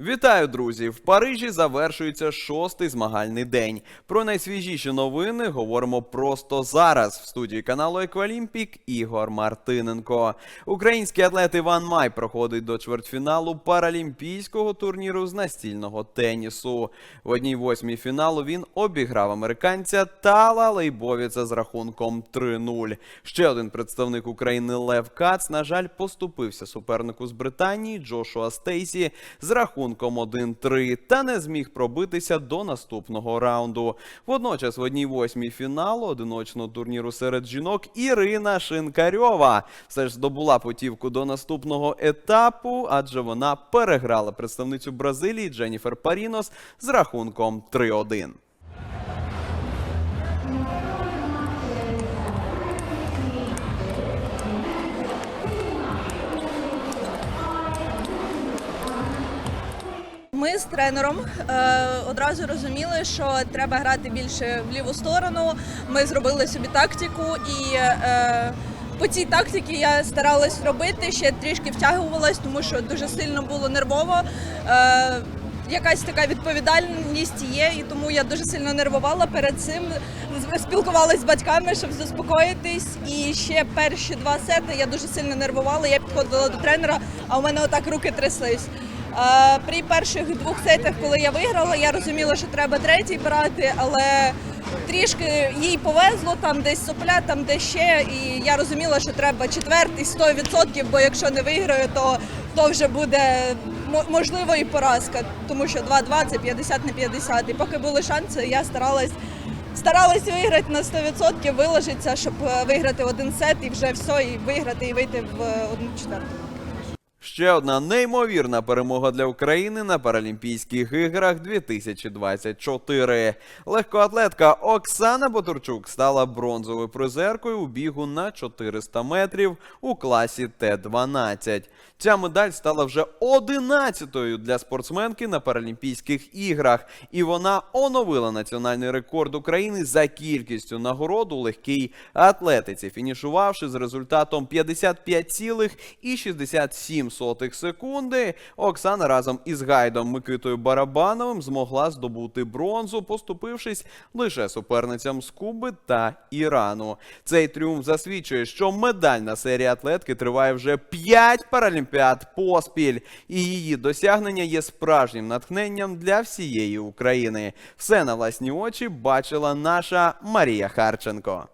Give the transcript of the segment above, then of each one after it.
Вітаю, друзі! В Парижі завершується шостий змагальний день. Про найсвіжіші новини говоримо просто зараз. В студії каналу Еквалімпік Ігор Мартиненко. Український атлет Іван Май проходить до чвертьфіналу паралімпійського турніру з настільного тенісу. В одній восьмій фіналу він обіграв американця Тала Лейбовіца з рахунком 3-0. Ще один представник України Лев Кац, на жаль, поступився супернику з Британії Джошуа Стейсі з рахунком 1-3 та не зміг пробитися до наступного раунду. Водночас в одній восьмій фіналу одиночного турніру серед жінок Ірина Шинкарьова все ж здобула путівку до наступного етапу, адже вона переграла представницю Бразилії Дженніфер Парінос з рахунком 3-1. Ми з тренером е, одразу розуміли, що треба грати більше в ліву сторону. Ми зробили собі тактику, і е, по цій тактиці я старалась робити, ще трішки втягувалась, тому що дуже сильно було нервово. Е, якась така відповідальність є, і тому я дуже сильно нервувала перед цим. Спілкувалась з батьками, щоб заспокоїтись. І ще перші два сети я дуже сильно нервувала. Я підходила до тренера, а у мене отак руки тряслись. Е, При перших двох сетах, коли я виграла, я розуміла, що треба третій брати, але трішки їй повезло, там десь сопля, там десь ще. І я розуміла, що треба четвертий 100%, бо якщо не виграю, то, то вже буде мо- можливо і поразка, тому що 2-2 це 50 на 50. І поки були шанси, я старалась. Старалась виграти на 100%, виложитися, щоб е, виграти один сет і вже все, і виграти, і вийти в е, одну четверту. Ще одна неймовірна перемога для України на Паралімпійських іграх 2024. Легкоатлетка Оксана Ботурчук стала бронзовою призеркою у бігу на 400 метрів у класі Т-12. Ця медаль стала вже 11-ю для спортсменки на Паралімпійських іграх, і вона оновила національний рекорд України за кількістю нагород у легкій атлетиці, фінішувавши з результатом 55,67 секунди. Оксана разом із гайдом Микитою Барабановим змогла здобути бронзу, поступившись лише суперницям з Куби та Ірану. Цей тріумф засвідчує, що медальна серія атлетки триває вже 5 паралімпіад поспіль, і її досягнення є справжнім натхненням для всієї України. Все на власні очі бачила наша Марія Харченко.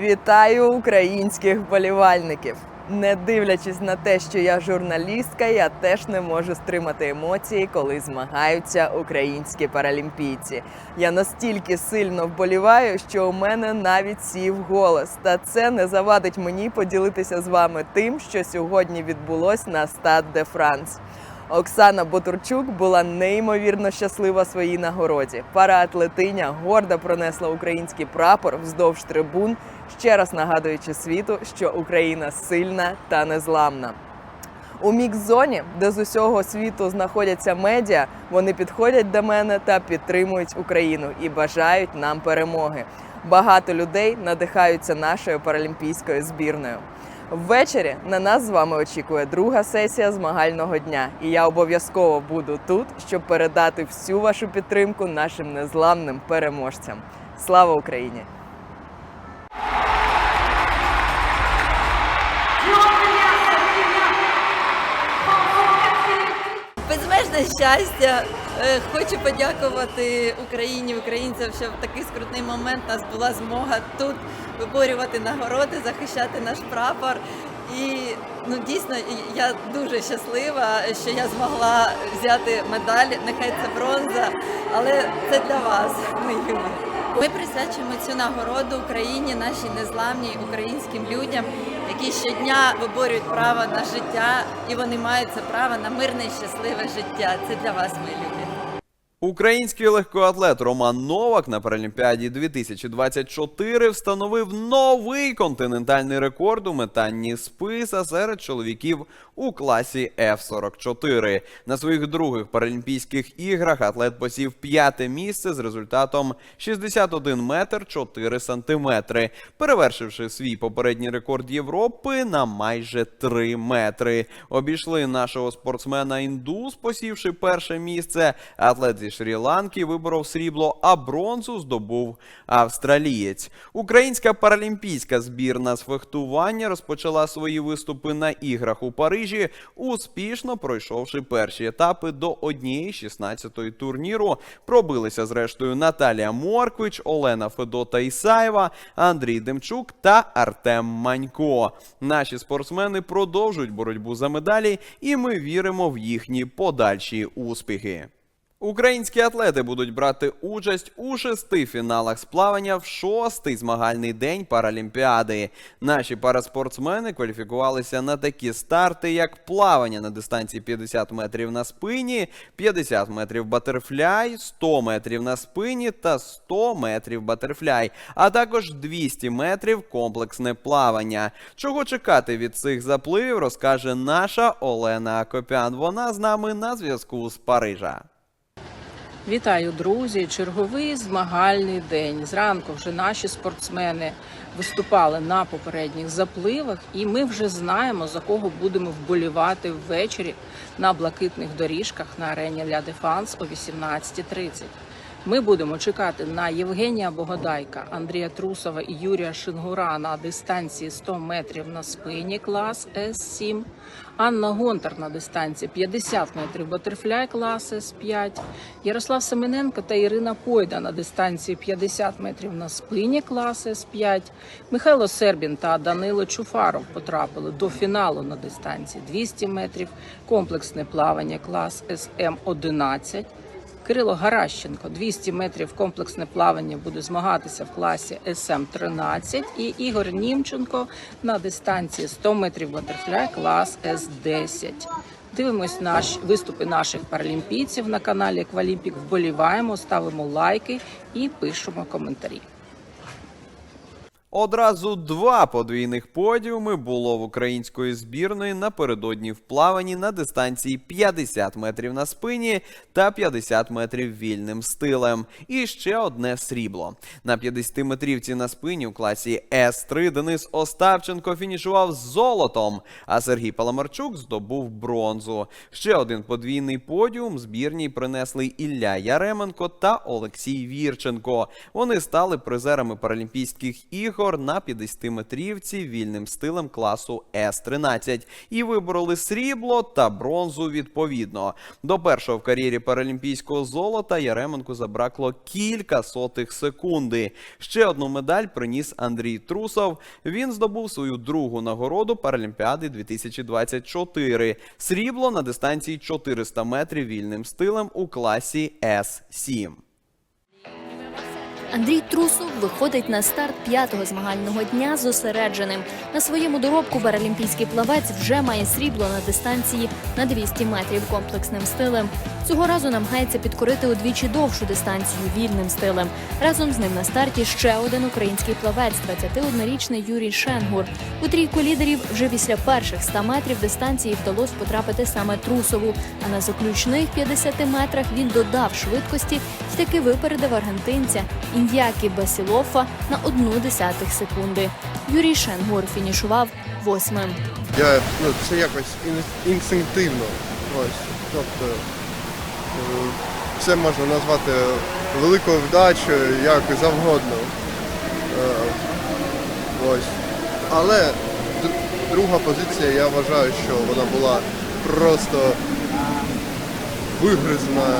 Вітаю українських вболівальників! Не дивлячись на те, що я журналістка, я теж не можу стримати емоції, коли змагаються українські паралімпійці. Я настільки сильно вболіваю, що у мене навіть сів голос. Та це не завадить мені поділитися з вами тим, що сьогодні відбулось на Стад де Франс. Оксана Ботурчук була неймовірно щаслива своїй нагороді. Параатлетиня гордо пронесла український прапор вздовж трибун, ще раз нагадуючи світу, що Україна сильна та незламна. У мікс-зоні, де з усього світу знаходяться медіа, вони підходять до мене та підтримують Україну і бажають нам перемоги. Багато людей надихаються нашою паралімпійською збірною. Ввечері на нас з вами очікує друга сесія змагального дня, і я обов'язково буду тут, щоб передати всю вашу підтримку нашим незламним переможцям. Слава Україні! Безмежне щастя. Е, Хочу подякувати Україні, українцям, що в такий скрутний момент у нас була змога тут виборювати нагороди, захищати наш прапор. І ну дійсно я дуже щаслива, що я змогла взяти медаль. Нехай це бронза, але це для вас, мої любі. Ми присвячуємо цю нагороду Україні, нашій незламній українським людям, які щодня виборюють право на життя, і вони мають це право на мирне і щасливе життя. Це для вас, мої любі. Український легкоатлет Роман Новак на Паралімпіаді 2024 встановив новий континентальний рекорд у метанні списа серед чоловіків у класі F44. На своїх других Паралімпійських іграх атлет посів п'яте місце з результатом 61 метр 4 сантиметри, перевершивши свій попередній рекорд Європи на майже 3 метри. Обійшли нашого спортсмена індус, посівши перше місце. Атлет зі Шрі-Ланки виборов срібло, а бронзу здобув австралієць. Українська паралімпійська збірна з фехтування розпочала свої виступи на іграх у Парижі, успішно пройшовши перші етапи до однієї 16-ї турніру. Пробилися зрештою Наталія Морквич, Олена Федота Ісаєва, Андрій Демчук та Артем Манько. Наші спортсмени продовжують боротьбу за медалі, і ми віримо в їхні подальші успіхи. Українські атлети будуть брати участь у шести фіналах з плавання в шостий змагальний день Паралімпіади. Наші параспортсмени кваліфікувалися на такі старти, як плавання на дистанції 50 метрів на спині, 50 метрів батерфляй, 100 метрів на спині та 100 метрів батерфляй, а також 200 метрів комплексне плавання. Чого чекати від цих запливів, розкаже наша Олена Акопян. Вона з нами на зв'язку з Парижа. Вітаю, друзі! Черговий змагальний день. Зранку вже наші спортсмени виступали на попередніх запливах, і ми вже знаємо за кого будемо вболівати ввечері на блакитних доріжках на арені Ля Дефанс о 18.30. Ми будемо чекати на Євгенія Богодайка, Андрія Трусова і Юрія Шингура на дистанції 100 метрів на спині клас С7, Анна Гонтар на дистанції 50 метрів батерфляй клас С5, Ярослав Семененко та Ірина Пойда на дистанції 50 метрів на спині клас С5, Михайло Сербін та Данило Чуфаров потрапили до фіналу на дистанції 200 метрів, комплексне плавання клас СМ-11. Кирило Гаращенко 200 метрів комплексне плавання буде змагатися в класі СМ-13 і Ігор Німченко на дистанції 100 метрів батерфляй клас С-10. Дивимось наші виступи наших паралімпійців на каналі Еквалімпік. Вболіваємо, ставимо лайки і пишемо коментарі. Одразу два подвійних подіуми було в української збірної напередодні в плаванні на дистанції 50 метрів на спині та 50 метрів вільним стилем. І ще одне срібло. На 50-метрівці на спині у класі С3 Денис Остапченко фінішував з золотом, а Сергій Паламарчук здобув бронзу. Ще один подвійний подіум збірній принесли Ілля Яременко та Олексій Вірченко. Вони стали призерами Паралімпійських ігор на 50-метрівці вільним стилем класу С-13 і вибороли срібло та бронзу відповідно. До першого в кар'єрі паралімпійського золота Яременку забракло кілька сотих секунди. Ще одну медаль приніс Андрій Трусов. Він здобув свою другу нагороду Паралімпіади 2024. Срібло на дистанції 400 метрів вільним стилем у класі С-7. Андрій Трусов виходить на старт п'ятого змагального дня зосередженим. На своєму доробку паралімпійський плавець вже має срібло на дистанції на 200 метрів комплексним стилем. Цього разу намагається підкорити удвічі довшу дистанцію вільним стилем. Разом з ним на старті ще один український плавець, 21-річний Юрій Шенгур. У трійку лідерів вже після перших 100 метрів дистанції вдалося потрапити саме Трусову. А на заключних 50 метрах він додав швидкості таки випередив аргентинця Індіакі Басілофа на одну десятих секунди. Юрій Шенгур фінішував восьмим. Я, ну, це якось ін- інстинктивно. Ось. Тобто е, це можна назвати великою вдачею, як завгодно. Е, Ось. Але друга позиція, я вважаю, що вона була просто вигризна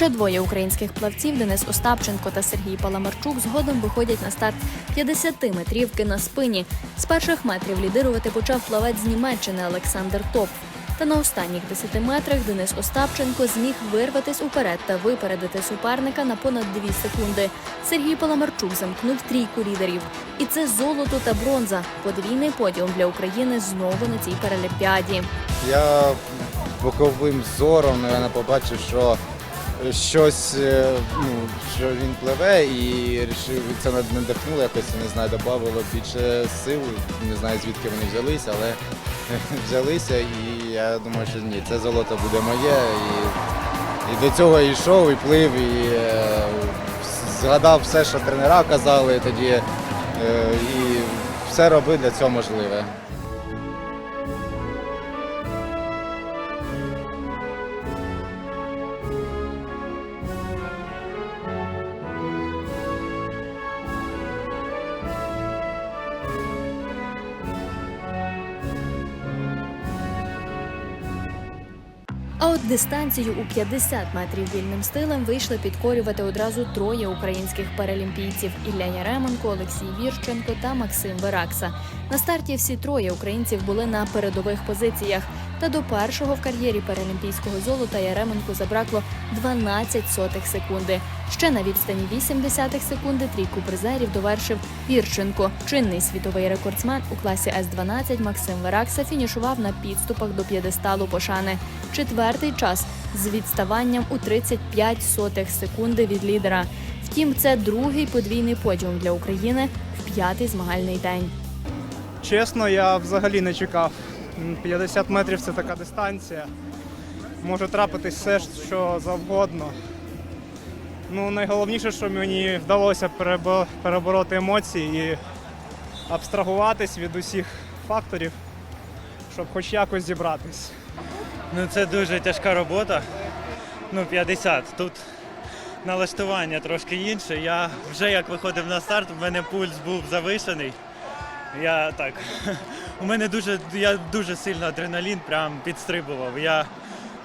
Ще двоє українських плавців Денис Остапченко та Сергій Паламарчук згодом виходять на старт 50 метрівки на спині. З перших метрів лідирувати почав плавець з Німеччини Олександр Топ. Та на останніх 10 метрах Денис Остапченко зміг вирватись уперед та випередити суперника на понад 2 секунди. Сергій Паламарчук замкнув трійку лідерів. І це золото та бронза. Подвійний подіум для України знову на цій паралімпіаді. Я боковим зором наверное, побачив, що щось, е, ну, що він пливе і рішив, це над- надихнуло якось, не знаю, додавало більше сил. Не знаю звідки вони взялися, але взялися і я думаю, що ні, це золото буде моє. І, і до цього йшов, і плив, і е, згадав все, що тренера казали тоді, е, і все робив для цього можливе. Дистанцію у 50 метрів вільним стилем вийшли підкорювати одразу троє українських паралімпійців: Ілля Яременко, Олексій Вірченко та Максим Веракса. На старті всі троє українців були на передових позиціях. Та до першого в кар'єрі паралімпійського золота Яременко забракло 12 сотих секунди. Ще на відстані 8 десятих секунди трійку призерів довершив Вірченко. Чинний світовий рекордсмен у класі С-12 Максим Веракса фінішував на підступах до п'єдесталу пошани. Четвертий час з відставанням у 35 сотих секунди від лідера. Втім, це другий подвійний подіум для України в п'ятий змагальний день. Чесно, я взагалі не чекав. М, 50 метрів це така дистанція. Може трапитись все, що завгодно. Ну, найголовніше, що мені вдалося перебороти емоції і абстрагуватись від усіх факторів, щоб хоч якось зібратись. Ну це дуже тяжка робота. Ну, 50. Тут налаштування трошки інше. Я вже як виходив на старт, у мене пульс був завишений. Я так. У мене дуже, я дуже сильно адреналін прям підстрибував. Я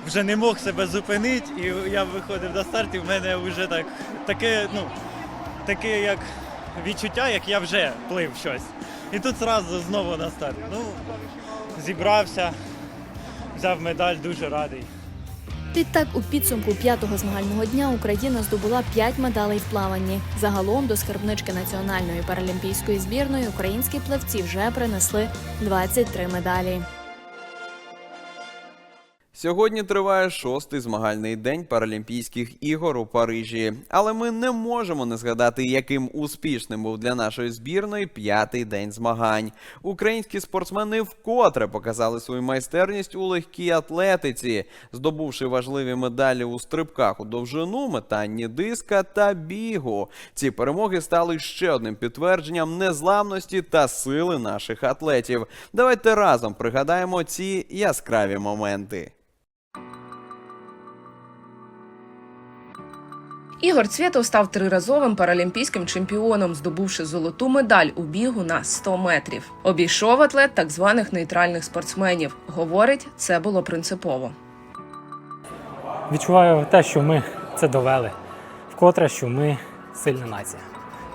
вже не мог себе зупинити, і я виходив на старт, і в мене вже так таке, ну, таке як відчуття, як я вже плив щось. І тут зразу знову на старт. Ну, зібрався, взяв медаль, дуже радий. Відтак, у підсумку п'ятого змагального дня Україна здобула 5 медалей в плаванні. Загалом до скарбнички національної паралімпійської збірної українські плавці вже принесли 23 медалі. Сьогодні триває шостий змагальний день Паралімпійських ігор у Парижі. Але ми не можемо не згадати, яким успішним був для нашої збірної п'ятий день змагань. Українські спортсмени вкотре показали свою майстерність у легкій атлетиці, здобувши важливі медалі у стрибках у довжину, метанні диска та бігу. Ці перемоги стали ще одним підтвердженням незламності та сили наших атлетів. Давайте разом пригадаємо ці яскраві моменти. Ігор Цвєтов став триразовим паралімпійським чемпіоном, здобувши золоту медаль у бігу на 100 метрів. Обійшов атлет так званих нейтральних спортсменів. Говорить, це було принципово. Відчуваю те, що ми це довели. Вкотре, що ми сильна нація.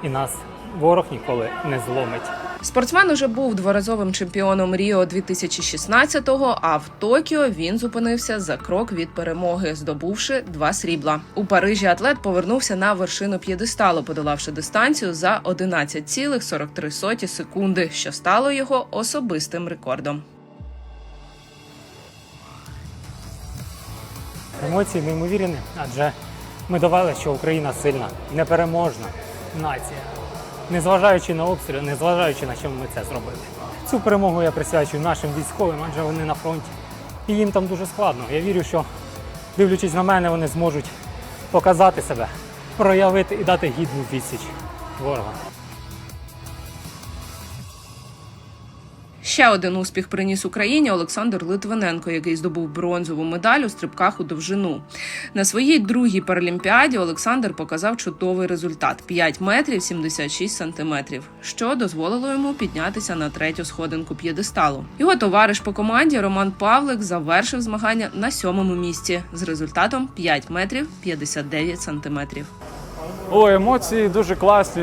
І нас ворог ніколи не зломить. Спортсмен уже був дворазовим чемпіоном Ріо 2016-го, а в Токіо він зупинився за крок від перемоги, здобувши два срібла. У Парижі атлет повернувся на вершину п'єдесталу, подолавши дистанцію за 11,43 секунди, що стало його особистим рекордом. Емоції неймовірні, адже ми довели, що Україна сильна, непереможна нація. Незважаючи на обстріли, незважаючи на чому ми це зробили. Цю перемогу я присвячую нашим військовим, адже вони на фронті. І їм там дуже складно. Я вірю, що дивлячись на мене, вони зможуть показати себе, проявити і дати гідну відсіч ворогам. Ще один успіх приніс Україні Олександр Литвиненко, який здобув бронзову медаль у стрибках у довжину. На своїй другій паралімпіаді Олександр показав чудовий результат 5 метрів 76 сантиметрів, що дозволило йому піднятися на третю сходинку п'єдесталу. Його товариш по команді Роман Павлик завершив змагання на сьомому місці з результатом 5 метрів 59 сантиметрів. О, емоції дуже класні.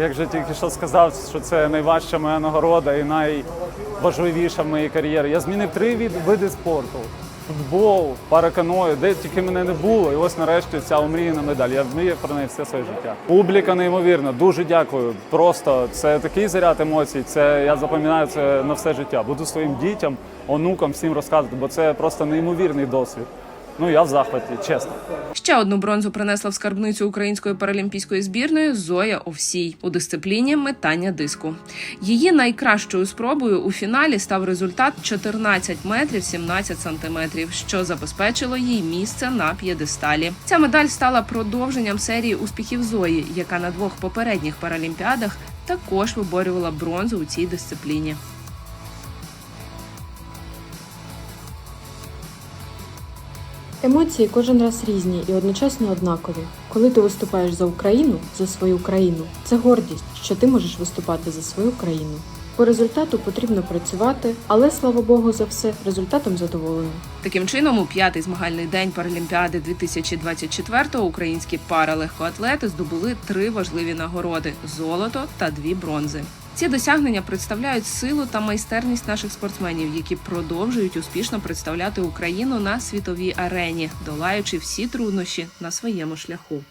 Як же тільки що сказав, що це найважча моя нагорода і найважливіша в моїй кар'єрі. Я змінив три від- види спорту: футбол, параканою, де тільки мене не було. І ось нарешті ця омріяна медаль. Я мріяв про неї все своє життя. Публіка неймовірна, дуже дякую. Просто це такий заряд емоцій. Це я запам'ятаю це на все життя. Буду своїм дітям, онукам всім розказувати, бо це просто неймовірний досвід. Ну я в захваті, чесно. Ще одну бронзу принесла в скарбницю української паралімпійської збірної Зоя Овсій у дисципліні метання диску. Її найкращою спробою у фіналі став результат 14 метрів 17 сантиметрів, що забезпечило їй місце на п'єдесталі. Ця медаль стала продовженням серії успіхів Зої, яка на двох попередніх паралімпіадах також виборювала бронзу у цій дисципліні. Емоції кожен раз різні і одночасно однакові. Коли ти виступаєш за Україну, за свою країну, це гордість, що ти можеш виступати за свою країну. По результату потрібно працювати, але слава Богу за все, результатом задоволені. Таким чином, у п'ятий змагальний день Паралімпіади 2024 українські паралегкоатлети здобули три важливі нагороди: золото та дві бронзи. Ці досягнення представляють силу та майстерність наших спортсменів, які продовжують успішно представляти Україну на світовій арені, долаючи всі труднощі на своєму шляху.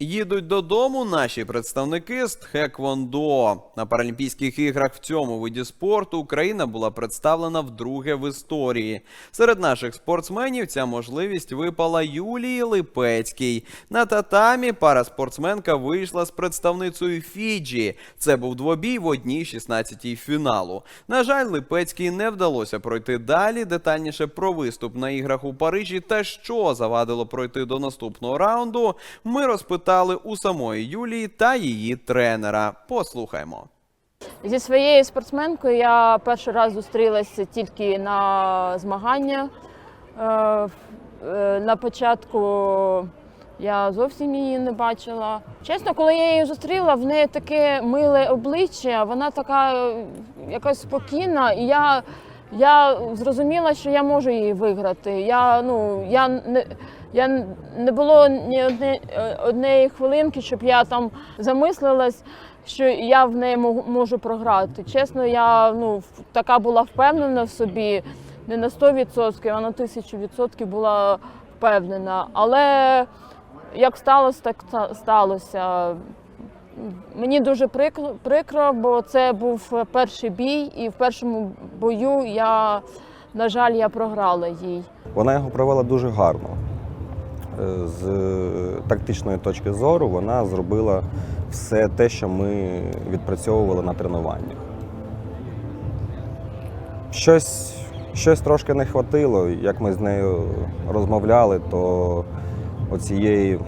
Їдуть додому наші представники з Тхеквондо. На Паралімпійських іграх в цьому виді спорту Україна була представлена вдруге в історії. Серед наших спортсменів ця можливість випала Юлії Липецькій. На татамі пара спортсменка вийшла з представницею Фіджі. Це був двобій в одній 16-й фіналу. На жаль, Липецькій не вдалося пройти далі. Детальніше про виступ на іграх у Парижі та що завадило пройти до наступного раунду. Ми розпитали у самої Юлії та її тренера. Послухаймо. Зі своєю спортсменкою я перший раз зустрілася тільки на змагання. Е, На початку я зовсім її не бачила. Чесно, коли я її зустріла, в неї таке миле обличчя, вона така е, якась спокійна, і я, я зрозуміла, що я можу її виграти. Я, ну, я не, я не було ні одне, е, однієї хвилинки, щоб я там замислилась, що я в неї можу програти. Чесно, я ну, така була впевнена в собі, не на 100%, а на 1000% була впевнена. Але як сталося, так сталося. Мені дуже прикро, прикро, бо це був перший бій, і в першому бою я, на жаль, я програла їй. Вона його провела дуже гарно. Е, З тактичної точки зору вона зробила все те, що ми відпрацьовували на тренуваннях. Щось, щось трошки не хватило. Як ми з нею розмовляли, то оцієї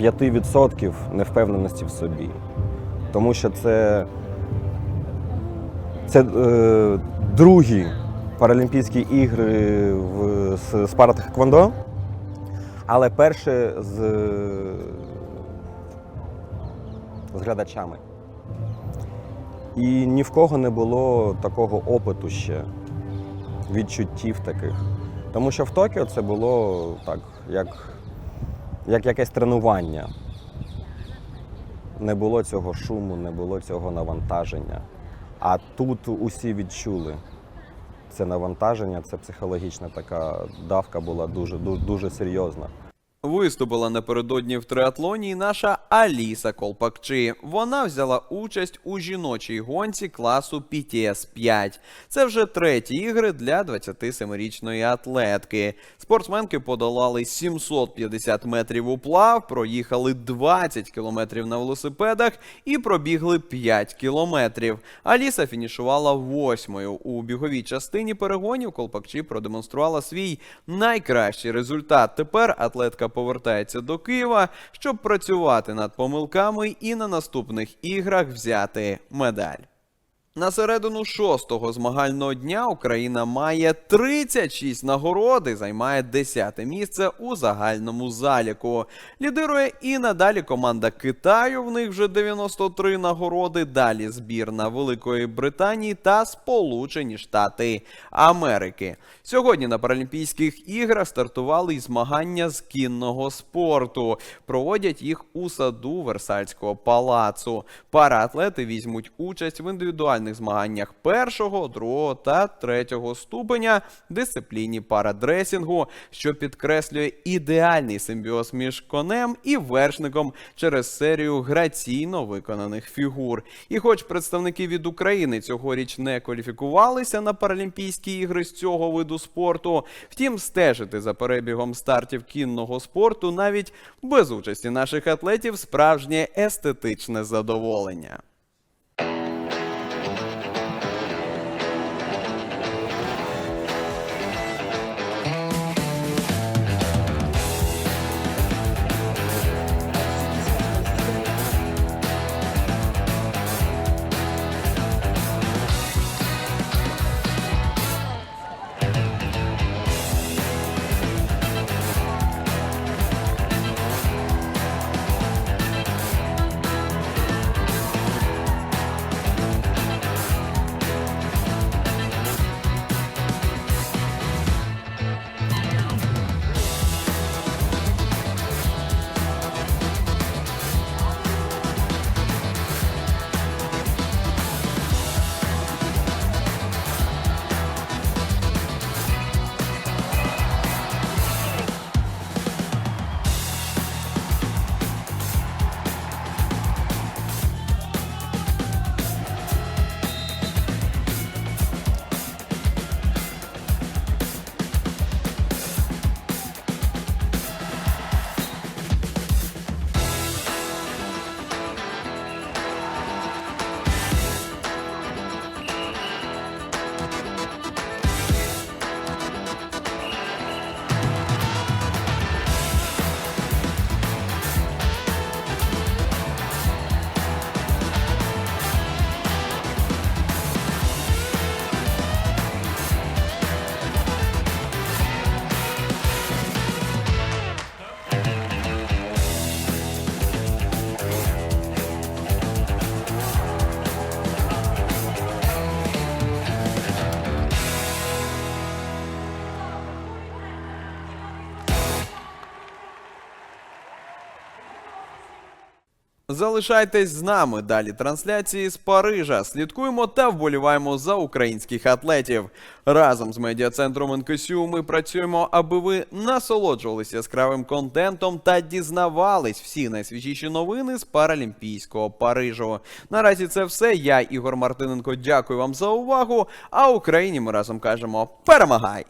5% невпевненості в собі. Тому що це, це е, другі Паралімпійські ігри в з спара Тхеквондо, але перше з, з глядачами. І ні в кого не було такого опиту ще, відчуттів таких. Тому що в Токіо це було так, як, як якесь тренування. Не було цього шуму, не було цього навантаження. А тут усі відчули це навантаження, це психологічна така давка була дуже, дуже, дуже серйозна. Виступила напередодні в триатлоні наша Аліса Колпакчи. Вона взяла участь у жіночій гонці класу PTS 5. Це вже треті ігри для 27-річної атлетки. Спортсменки подолали 750 метрів у плав, проїхали 20 кілометрів на велосипедах і пробігли 5 кілометрів. Аліса фінішувала восьмою. У біговій частині перегонів Колпакчі продемонструвала свій найкращий результат. Тепер атлетка повертається до Києва, щоб працювати над помилками і на наступних іграх взяти медаль. На середину шостого змагального дня Україна має 36 нагород і займає 10 місце у загальному заліку. Лідирує і надалі команда Китаю. В них вже 93 нагороди. Далі збірна Великої Британії та Сполучені Штати Америки. Сьогодні на Паралімпійських іграх стартували й змагання з кінного спорту. Проводять їх у саду Версальського палацу. Параатлети візьмуть участь в індивідуальних міжнародних змаганнях першого, другого та третього ступеня дисципліні парадресінгу, що підкреслює ідеальний симбіоз між конем і вершником через серію граційно виконаних фігур. І хоч представники від України цьогоріч не кваліфікувалися на Паралімпійські ігри з цього виду спорту, втім, стежити за перебігом стартів кінного спорту навіть без участі наших атлетів справжнє естетичне задоволення. Залишайтесь з нами. Далі трансляції з Парижа. Слідкуємо та вболіваємо за українських атлетів. Разом з медіа-центром НКСЮ ми працюємо, аби ви насолоджувалися яскравим контентом та дізнавались всі найсвіжіші новини з Паралімпійського Парижу. Наразі це все. Я, Ігор Мартиненко, дякую вам за увагу. А Україні ми разом кажемо перемагай!